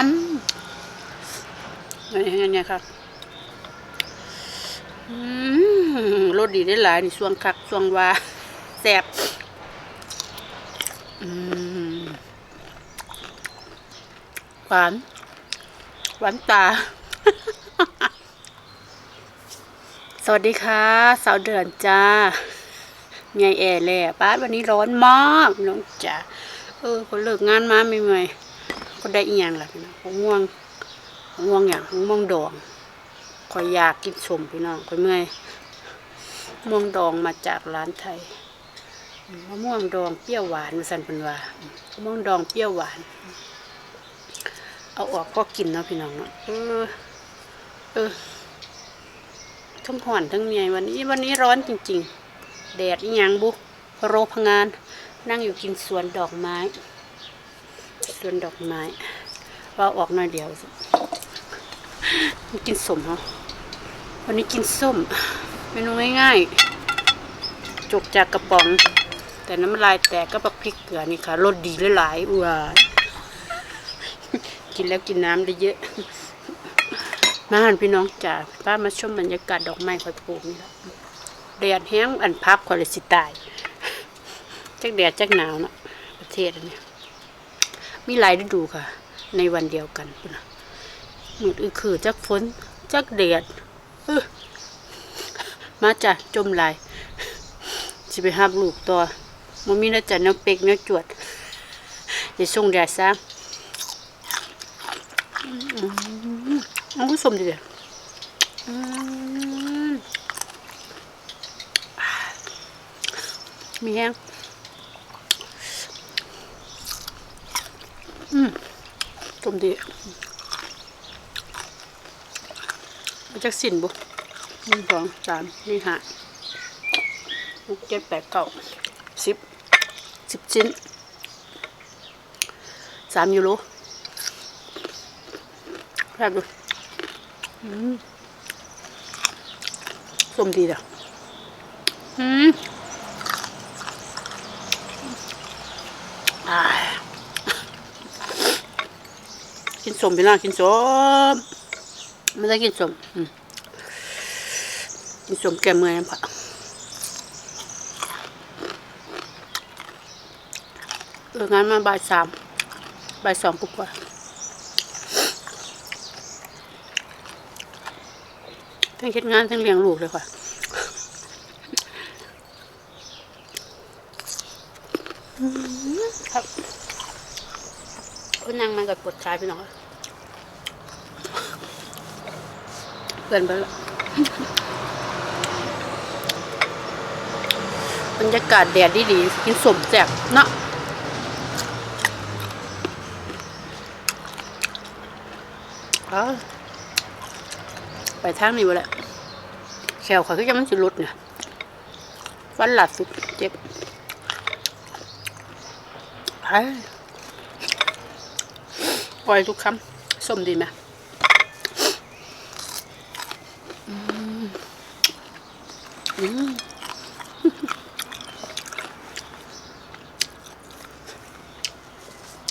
อืมนี่นี่ครับอืมรสดีได้หลายนี่ช่วงคักช่วงว่าแซ่บอืมหวาน หวานตา สวัสดีค่ะ สาวเดือนจ้าไงแอร์แล่ป้าวันนี้ร้อนมากน้องจ๋าเออคนเลิกงานมาไม่เมื่อย ก็ได้อีหยังล่ะพี่น้องผมง่วงผมง่วงอย่างผมง่วงดองคอยอยากกินสมพี่น้องคอยเมื่อยม่วงดองมาจากร้านไทยมะม่วงดองเปรี้ยวหวานมาสันเป็นว่ามะม่วงดองเปรี้ยวหวาน เอาออกก็กินเนาะพี่น้องเนาะเออเออทั้งห่อนทั้งเมียวันนี้วันนี้ร้อนจริง ๆ แดดอีหยังบุโรพงาน นั่งอยู่กินสวนดอกไม้ สวนดอกไม้ ว่าออกหน่อยเดียวสิกินส้มเหรอวันนี้กินส้มเมนูง่ายๆ จกจากกระป๋อง แต่น้ำลายแตกก็ปักพริกเกลือนี่ค่ะรสดีหลายๆอ้วกินแล้วกินน้ำได้เยอะ มาหันพี่น้องจ๋าป้ามาชมบรรยากาศดอกไม้คอยปลูกนี่แหละแดดแห้งอันพับคอยเลยสิตายจักแดดจักหนาวเนาะประเทศอันนี้ มีหลายฤดูค่ะ ในวันเดียวกันพุ่นมืดอือคือจักฝนจักแดดเออมาจ้ะจมลายสิไปหับลูกต่อมันมีนะจ๊ะแนวเป็กแนวจวดเดี๋ยวส่งแดดซะอืมเอาผู้ชมดิเลยวอืมมีแห้ง อืม ชมดีมาจากสินบุหนึ่งสองสามนี่ห้าหกเจ็ดแปดเก้าสิบสิบชิ้นสามยูโรแรบดูอืมส้มดีจ้ะอืม กินสมพี่น้องกินสมไม่ได้กินสมกินสมแกมเมื่อยนะพ่ะเอองานมาบ่ายสามบ่ายสองกว่าทั้งเฮ็ดงานทั้งเลี้ยงลูกเลยค่ะครับ คนนั่งมันก็ปวดขาพี่น้องเพื่อนไปละบรรยากาศแดดดีๆกินสมแจกเนาะไปทางนี้วะแหละแขวเขาก็จะมันสิหลุดเนี่ยวันหลัดสุดเจ็บไปปล่ อยทุกคำส้มดีไหมอืม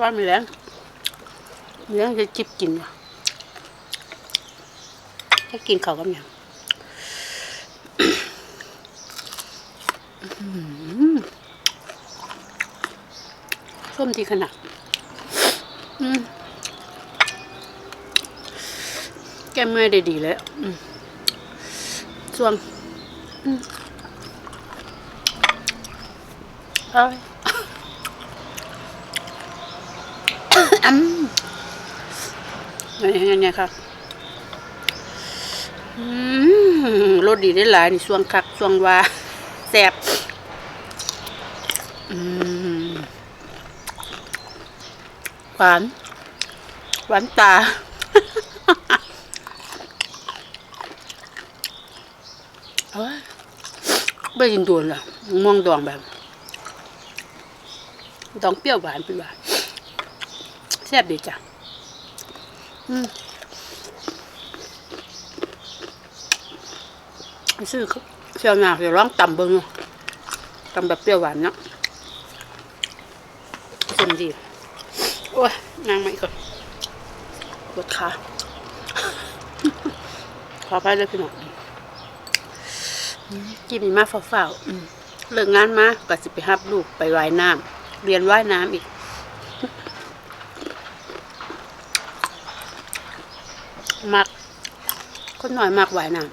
ว่ามีแรงมีแรงจะจิบกินว่ะให้กินเขาวกับหยังส้มดีขนาด อืมแก เมื่อยได้ดีเลยส่วนอ้ยอืมนี่นี่ครับอืมรสดีได้หลายนี่ช่วงคักช่วงว่าแซ่บอืมหวาน หวานตา เอ้ย ไม่กินตัวเลยม่วงดองแบบดองเปรี้ยวหวานเป็นหวานแซ่บดีจ้ะอืมซื้อเชียวหนาเดี๋ยวลองต่ำเบิ้งเนาะตำแบบเปรี้ยวหวานเนาะสมดีโอ้ยนางไม่ก่อนปวดขาขอไปเลยพี่น้องอืม กินมาเฝ้าๆเลิกงานมาก็สิไปรับลูกไปว่ายน้ำเรียนว่ายน้ำอีก มัก คนหน่อยมักว่ายน้ำ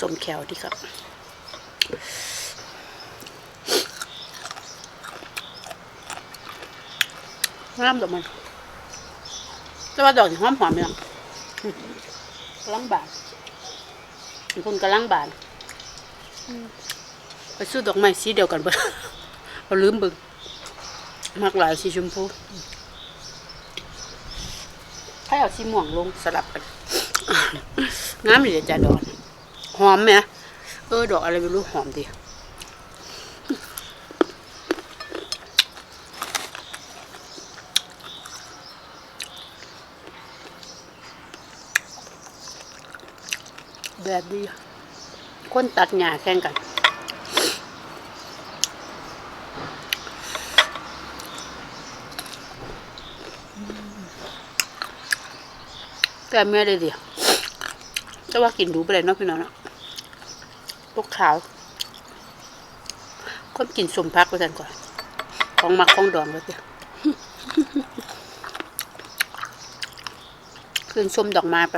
สมแขวดีครับงามดอกมันแต่ว่าดอกนี่หอมหอมๆเนี่ยกำลังบานมีคนกำลังบานอืมไปซื้อดอกไม้สีเดียวกันเบ่เราลืมเบึงมากหลายสีชมพูให้เอาสีม่วงลงสลับกัน งามเลยจ้ะดอก หอมไหมเออดอกอะไรไม่รู้หอมดีแบบดีคนตัดหญ้าแข่งกัน แต่แม่ได้ดีแต่ว่ากินดูไปเลยเนาะพี่น้องเนาะ ลูกขาวคนกินสมพักไปกันก่อน ของมักของดองแล้วเจ้ะคืนส้มดอกม้ไป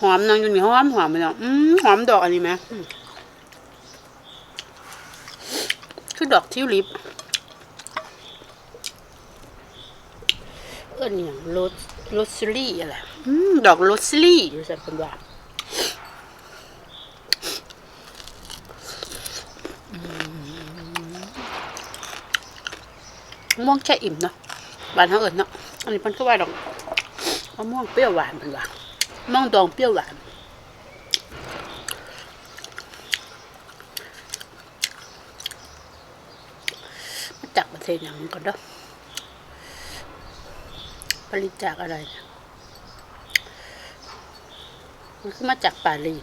หอมนางอยู่นี่หอมหอมไปเนาะอืมหอมดอกอันนี้ไหมคือดอกทิวลิปเอิ้นอย่างโรสโรสลี่อะไรดอกโรสลี่อยู่สันเป็นว่า ม่วงแช่อิ่มเนาะหวานเท่าเอิญเนาะอันนี้มันก็ว่าดอกมะม่วงเปรี้ยวหวานเป็นว่ามะม่วงดองเปรี้ยวหวานมาจากประเทศอย่างนั้นก่อนเนาะผลิตจากอะไรมันคือมาจากปารีส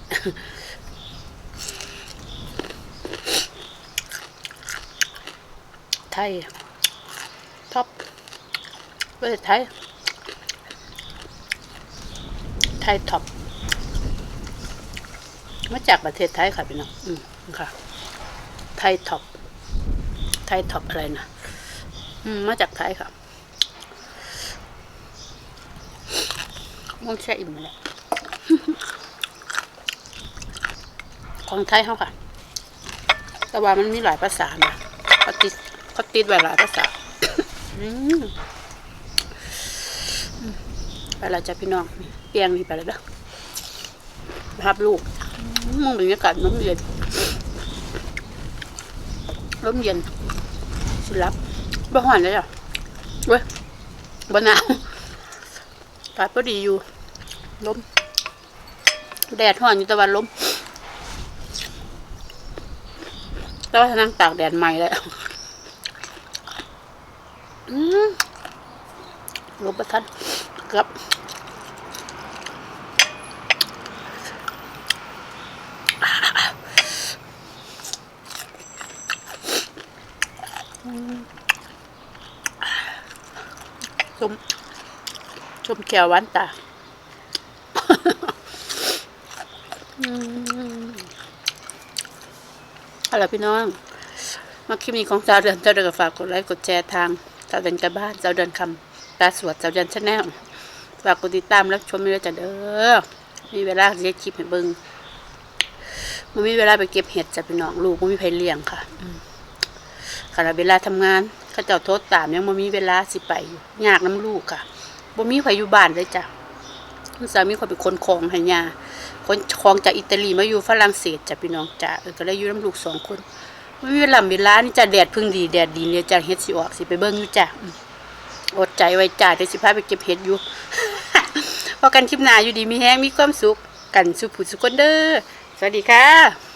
ไทย ท็อปประเทศไทย ไทยท็อป มาจากประเทศไทยค่ะพี่น้อง อืมค่ะ ไทยท็อป ไทยท็อปอะไรนะ อืม มาจากไทยค่ะม่วงแช่อิ่มมาแล้วของไทยเขาค่ะ แต่ว่ามันมีหลายภาษานะเขาติดเขาติดไว้หลายภาษา ไปแล้วจ้ะพี่น้องเปียงนี่ไปแล้วเด้อภาพลูกอืมบรรยากาศน้ำเย็นลมเย็นสิรับบ่หวานเลยอะเว้ยบ่หนาวอากาศพอดีอยู่ลมแดดห่อนอยู่ตะวันลมแต่ว่าถ้านั่งตากแดดใหม่แล้ว อืมลมประทันเกือบอืมชมชมแก้วหวานตาอืมเอาล่ะพี่น้อง มาคลิปนี้ของสาวเดือนเจ้าเดือนก็ฝากกดไลค์กดแชร์ทาง สาวเดือนกับบ้านสาวเดือนคำตาสวดสาวเดือนชาแนลฝากกดติดตามรับชมด้วยจ้ะเด้อมีเวลาเรียกคลิปให้เบิ่งมันมีเวลาไปเก็บเห็ดจ้ะพี่น้องลูกมันมีไผเลี้ยงค่ะขณะเวลาทำงานเขาเจ้าโทษตามยังบ่มีเวลาสิไปยากน้ำลูกค่ะบ่มีใครอยู่บ้านเลยจ้ะคุณสามีคนเป็นคนของให้ยาคนของจากอิตาลีมาอยู่ฝรั่งเศสจ้ะพี่น้องจ้ะเออก็เลยอยู่น้ำลูกสองคน วิลำเวลานี่จะแดดพึ่งดีแดดดีเนี่ยจะเฮ็ดสิออกสิไปเบิ่งอยู่จ้ะอดใจไว้จ้าเดี๋ยวสิพาไปเก็บเห็ดอยู่พอกันคลิปหน้าอยู่ดีมีแห้งมีความสุขกันสุขผุดสุขคนเด้อสวัสดีค่ะ